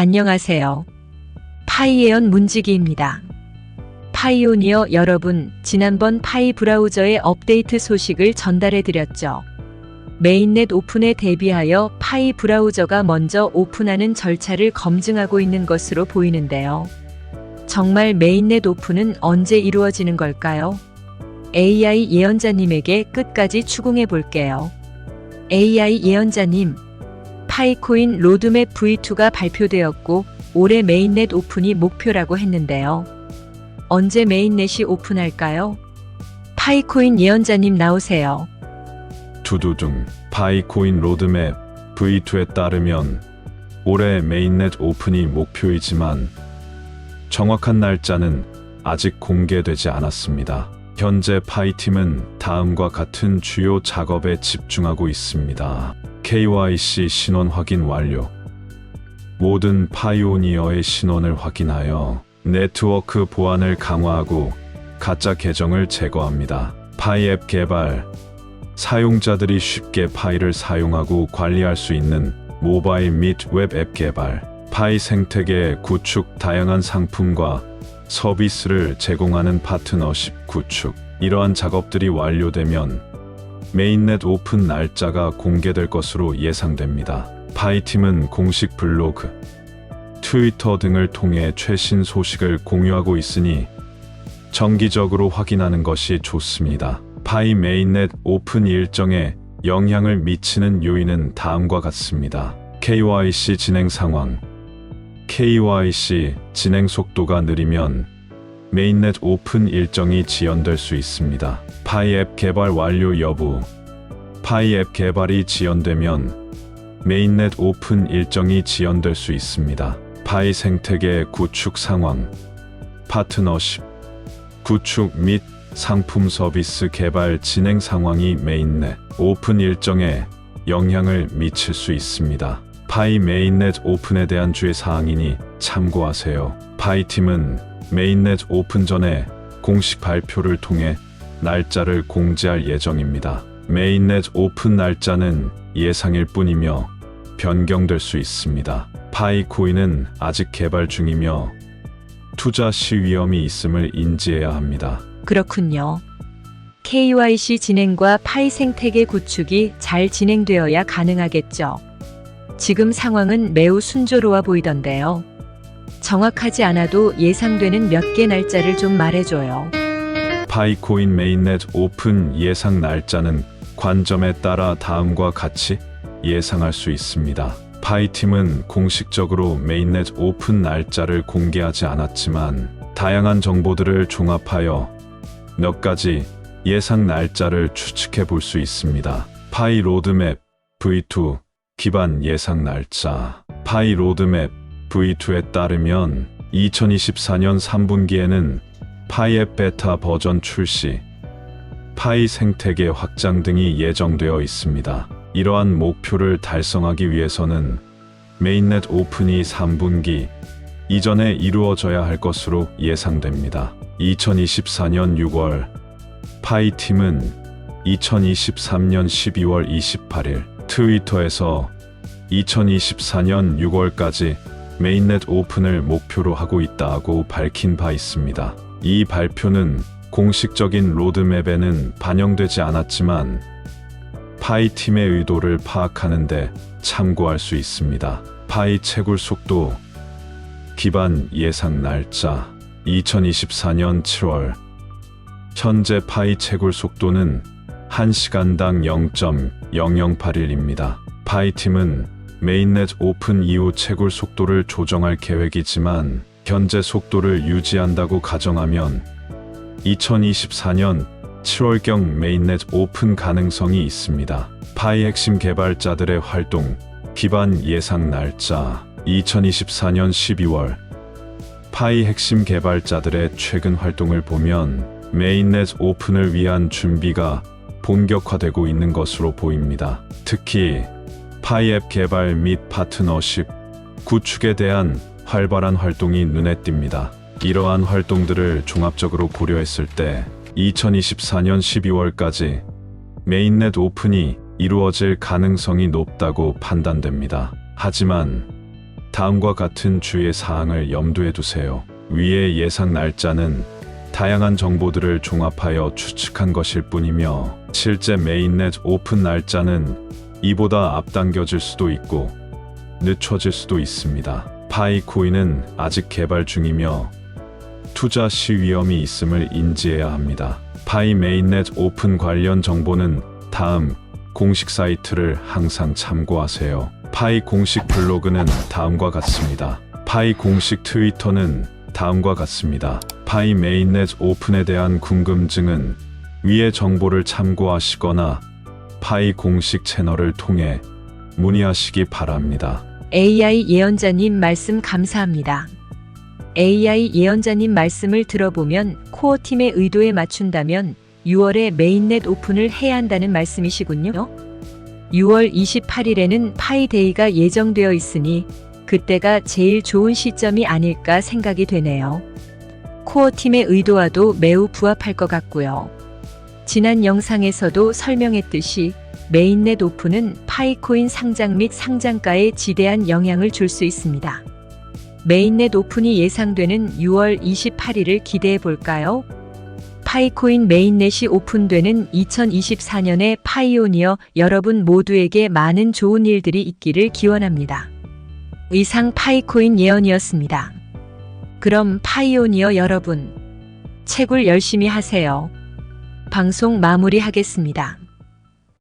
안녕하세요. 파이에언 문지기입니다. 파이오니어 여러분, 지난번 파이 브라우저의 업데이트 소식을 전달해 드렸죠. 메인넷 오픈에 대비하여 파이 브라우저가 먼저 오픈하는 절차를 검증하고 있는 것으로 보이는데요. 정말 메인넷 오픈은 언제 이루어지는 걸까요? AI 예언자님에게 끝까지 추궁해 볼게요. AI 예언자님, 파이코인 로드맵 V2가 발표되었고 올해 메인넷 오픈이 목표라고 했는데요. 언제 메인넷이 오픈할까요? 파이코인 예언자님 나오세요. 두두둥 파이코인 로드맵 V2에 따르면 올해 메인넷 오픈이 목표이지만 정확한 날짜는 아직 공개되지 않았습니다. 현재 파이팀은 다음과 같은 주요 작업에 집중하고 있습니다. KYC 신원 확인 완료. 모든 파이오니어의 신원을 확인하여 네트워크 보안을 강화하고 가짜 계정을 제거합니다. 파이앱 개발, 사용자들이 쉽게 파이를 사용하고 관리할 수 있는 모바일 및 웹 앱 개발, 파이 생태계 구축 다양한 상품과 서비스를 제공하는 파트너십 구축. 이러한 작업들이 완료되면 메인넷 오픈 날짜가 공개될 것으로 예상됩니다. 파이팀은 공식 블로그, 트위터 등을 통해 최신 소식을 공유하고 있으니 정기적으로 확인하는 것이 좋습니다. 파이 메인넷 오픈 일정에 영향을 미치는 요인은 다음과 같습니다. KYC 진행 상황 KYC 진행 속도가 느리면 메인넷 오픈 일정이 지연될 수 있습니다. 파이 앱 개발 완료 여부 파이 앱 개발이 지연되면 메인넷 오픈 일정이 지연될 수 있습니다. 파이 생태계 구축 상황 파트너십 구축 및 상품 서비스 개발 진행 상황이 메인넷 오픈 일정에 영향을 미칠 수 있습니다. 파이 메인넷 오픈에 대한 주의 사항이니 참고하세요. 파이 팀은 메인넷 오픈 전에 공식 발표를 통해 날짜를 공지할 예정입니다. 메인넷 오픈 날짜는 예상일 뿐이며 변경될 수 있습니다. 파이 코인은 아직 개발 중이며 투자 시 위험이 있음을 인지해야 합니다. 그렇군요. KYC 진행과 파이 생태계 구축이 잘 진행되어야 가능하겠죠. 지금 상황은 매우 순조로워 보이던데요. 정확하지 않아도 예상되는 몇 개 날짜를 좀 말해줘요. 파이코인 메인넷 오픈 예상 날짜는 관점에 따라 다음과 같이 예상할 수 있습니다. 파이팀은 공식적으로 메인넷 오픈 날짜를 공개하지 않았지만 다양한 정보들을 종합하여 몇 가지 예상 날짜를 추측해 볼 수 있습니다. 파이 로드맵 V2 기반 예상 날짜 파이 로드맵 V2에 따르면 2024년 3분기에는 파이 앱 베타 버전 출시, 파이 생태계 확장 등이 예정되어 있습니다. 이러한 목표를 달성하기 위해서는 메인넷 오픈이 3분기 이전에 이루어져야 할 것으로 예상됩니다. 2024년 6월 파이 팀은 2023년 12월 28일 트위터에서 2024년 6월까지 메인넷 오픈을 목표로 하고 있다고 밝힌 바 있습니다. 이 발표는 공식적인 로드맵에는 반영되지 않았지만 파이 팀의 의도를 파악하는데 참고할 수 있습니다. 파이 채굴 속도 기반 예상 날짜 2024년 7월 현재 파이 채굴 속도는 1시간당 0.0081입니다. 파이 팀은 메인넷 오픈 이후 채굴 속도를 조정할 계획이지만 현재 속도를 유지한다고 가정하면 2024년 7월경 메인넷 오픈 가능성이 있습니다. 파이 핵심 개발자들의 활동 기반 예상 날짜 2024년 12월 파이 핵심 개발자들의 최근 활동을 보면 메인넷 오픈을 위한 준비가 본격화되고 있는 것으로 보입니다. 특히 파이앱 개발 및 파트너십 구축에 대한 활발한 활동이 눈에 띕니다. 이러한 활동들을 종합적으로 고려했을 때 2024년 12월까지 메인넷 오픈이 이루어질 가능성이 높다고 판단됩니다. 하지만 다음과 같은 주의 사항을 염두에 두세요. 위의 예상 날짜는 다양한 정보들을 종합하여 추측한 것일 뿐이며 실제 메인넷 오픈 날짜는 이보다 앞당겨질 수도 있고 늦춰질 수도 있습니다. 파이 코인은 아직 개발 중이며 투자 시 위험이 있음을 인지해야 합니다. 파이 메인넷 오픈 관련 정보는 다음 공식 사이트를 항상 참고하세요. 파이 공식 블로그는 다음과 같습니다. 파이 공식 트위터는 다음과 같습니다. 파이 메인넷 오픈에 대한 궁금증은 위의 정보를 참고하시거나 파이 공식 채널을 통해 문의하시기 바랍니다. AI 예언자님 말씀 감사합니다. AI 예언자님 말씀을 들어보면 코어 팀의 의도에 맞춘다면 6월에 메인넷 오픈을 해야 한다는 말씀이시군요. 6월 28일에는 파이데이가 예정되어 있으니 그때가 제일 좋은 시점이 아닐까 생각이 되네요. 코어 팀의 의도와도 매우 부합할 것 같고요. 지난 영상에서도 설명했듯이 메인넷 오픈은 파이코인 상장 및 상장가에 지대한 영향을 줄 수 있습니다. 메인넷 오픈이 예상되는 6월 28일을 기대해 볼까요? 파이코인 메인넷이 오픈되는 2024년의 파이오니어 여러분 모두에게 많은 좋은 일들이 있기를 기원합니다. 이상 파이코인 예언이었습니다. 그럼 파이오니어 여러분, 채굴 열심히 하세요. 방송 마무리하겠습니다.